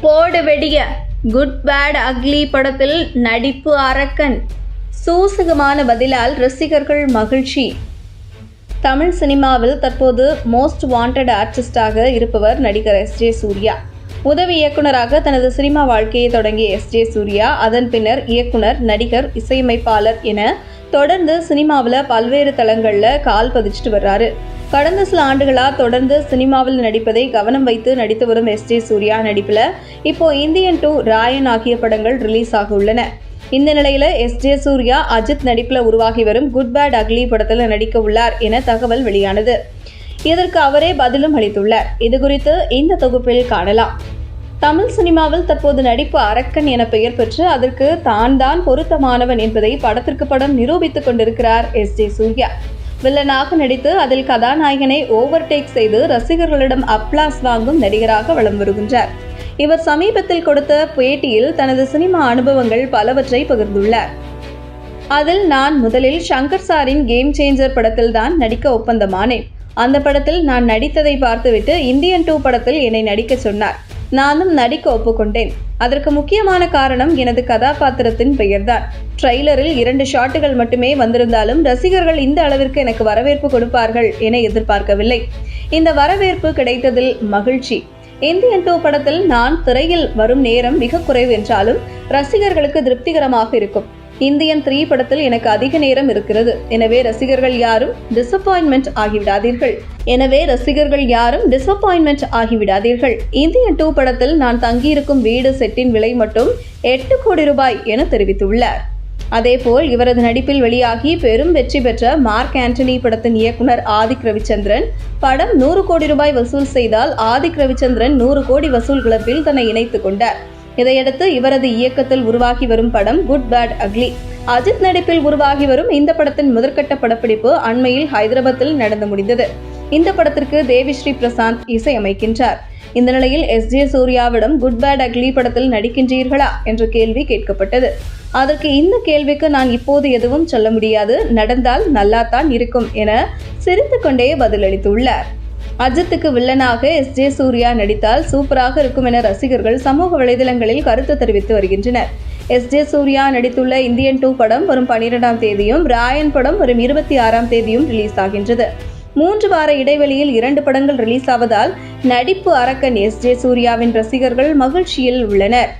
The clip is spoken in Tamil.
போடு வெடிய குட் பேட் அக்லி படத்தில் நடிப்பு அரக்கன். சூசகமான பதிலால் ரசிகர்கள் மகிழ்ச்சி. தமிழ் சினிமாவில் தற்போது மோஸ்ட் வாண்டட் ஆர்டிஸ்டாக இருப்பவர் நடிகர் எஸ். ஜே. சூர்யா. உதவி இயக்குனராக தனது சினிமா வாழ்க்கையை தொடங்கிய எஸ். ஜே. சூர்யா அதன் பின்னர் இயக்குனர் நடிகர் இசையமைப்பாளர் என தொடர்ந்து சினிமாவில் பல்வேறு தளங்களில் கால் பதிச்சுட்டு வர்றாரு. கடந்த சில ஆண்டுகளா தொடர்ந்து சினிமாவில் நடிப்பதை கவனம் வைத்து நடித்து வரும் எஸ் ஜே சூர்யா நடிப்பில் இப்போ இந்தியன் டூ ராயன் ஆகிய படங்கள் ரிலீஸ் ஆக உள்ளன. இந்த நிலையில எஸ் ஜே சூர்யா அஜித் நடிப்பில் உருவாகி வரும் குட் பேட் அக்லி படத்தில் நடிக்க உள்ளார் என தகவல் வெளியானது. இதற்கு அவரே பதிலும் அளித்துள்ளார். இது குறித்து இந்த தொகுப்பில் காணலாம். தமிழ் சினிமாவில் தற்போது நடிப்பு அரக்கன் என பெயர் பெற்று அதற்கு தான் தான் பொருத்தமானவன் என்பதை படத்திற்கு படம் நிரூபித்துக் கொண்டிருக்கிறார் எஸ் ஜே சூர்யா. வில்லனாக நடித்து அதில் கதாநாயகனை ஓவர்டேக் செய்து ரசிகர்களிடம் அப்ளாஸ் வாங்கும் நடிகராக வலம் வருகின்றார். இவர் சமீபத்தில் கொடுத்த பேட்டியில் தனது சினிமா அனுபவங்கள் பலவற்றை பகிர்ந்துள்ளார். அதில் நான் முதலில் ஷங்கர் சாரின் கேம் சேஞ்சர் படத்தில் தான் நடிக்க ஒப்பந்தமானேன். அந்த படத்தில் நான் நடித்ததை பார்த்துவிட்டு இந்தியன் டூ படத்தில் என்னை நடிக்க சொன்னார். நானும் நடிக்க ஒப்புக்கொண்டேன். அதற்கு முக்கியமான காரணம் எனது கதாபாத்திரத்தின் பெயர்தான். ட்ரெய்லரில் இரண்டு ஷாட்டுகள் மட்டுமே வந்திருந்தாலும் ரசிகர்கள் இந்த அளவிற்கு எனக்கு வரவேற்பு கொடுப்பார்கள் என எதிர்பார்க்கவில்லை. இந்த வரவேற்பு கிடைத்ததில் மகிழ்ச்சி. இந்தியன் டூ படத்தில் நான் திரையில் வரும் நேரம் மிக குறைவு என்றாலும் ரசிகர்களுக்கு திருப்திகரமாக இருக்கும். இந்தியன் த்ரீ படத்தில் எனக்கு அதிக நேரம் இருக்கிறது. எனவே ரசிகர்கள் யாரும் டிசப்பாயின்மெண்ட் ஆகிவிடாதீர்கள். எனவே ரசிகர்கள் யாரும் டிசப்பாயின்மெண்ட் ஆகிவிடாதீர்கள். இந்தியன் டூ படத்தில் நான் தங்கியிருக்கும் வீடு செட்டின் விலை மட்டும் எட்டு கோடி ரூபாய் என தெரிவித்துள்ளார். அதேபோல் இவரது நடிப்பில் வெளியாகி பெரும் வெற்றி பெற்ற மார்க் ஆண்டனி படத்தின் இயக்குனர் ஆதிக் ரவிச்சந்திரன் படம் நூறு கோடி ரூபாய் வசூல் செய்தால் ஆதிக் ரவிச்சந்திரன் நூறு கோடி வசூல் கிளப்பில் தன்னை இணைத்துக் கொண்டார். இதையடுத்து இவரது இயக்கத்தில் உருவாகி வரும் படம் குட் பேட் அக்லி அஜித் நடிப்பில் உருவாகி வரும் இந்த படத்தின் முதற்கட்ட படப்பிடிப்பு அண்மையில் ஹைதராபாத்தில் நடந்து முடிந்தது. இந்த படத்திற்கு தேவிஸ்ரீ பிரசாந்த் இசையமைக்கின்றார். இந்த நிலையில் எஸ். ஜே. சூர்யாவிடம் குட் பேட் அக்லி படத்தில் நடிக்கின்றீர்களா என்ற கேள்வி கேட்கப்பட்டது. அதற்கு இந்த கேள்விக்கு நான் இப்போது எதுவும் சொல்ல முடியாது. நடந்தால் நல்லாத்தான் இருக்கும் என சிரித்துக்கொண்டே பதிலளித்துள்ளார். அஜித்துக்கு வில்லனாக எஸ். ஜே. சூர்யா நடித்தால் சூப்பராக இருக்கும் என ரசிகர்கள் சமூக வலைதளங்களில் கருத்து தெரிவித்து வருகின்றனர். எஸ். ஜே. சூர்யா நடித்துள்ள இந்தியன் டூ படம் வரும் பனிரெண்டாம் தேதியும் ராயன் படம் வரும் இருபத்தி ஆறாம் தேதியும் ரிலீஸ் ஆகின்றது. மூன்று வார இடைவெளியில் இரண்டு படங்கள் ரிலீஸ் ஆவதால் நடிப்பு அரக்கன் எஸ். ஜே. சூர்யாவின் ரசிகர்கள் மகிழ்ச்சியில் உள்ளனர்.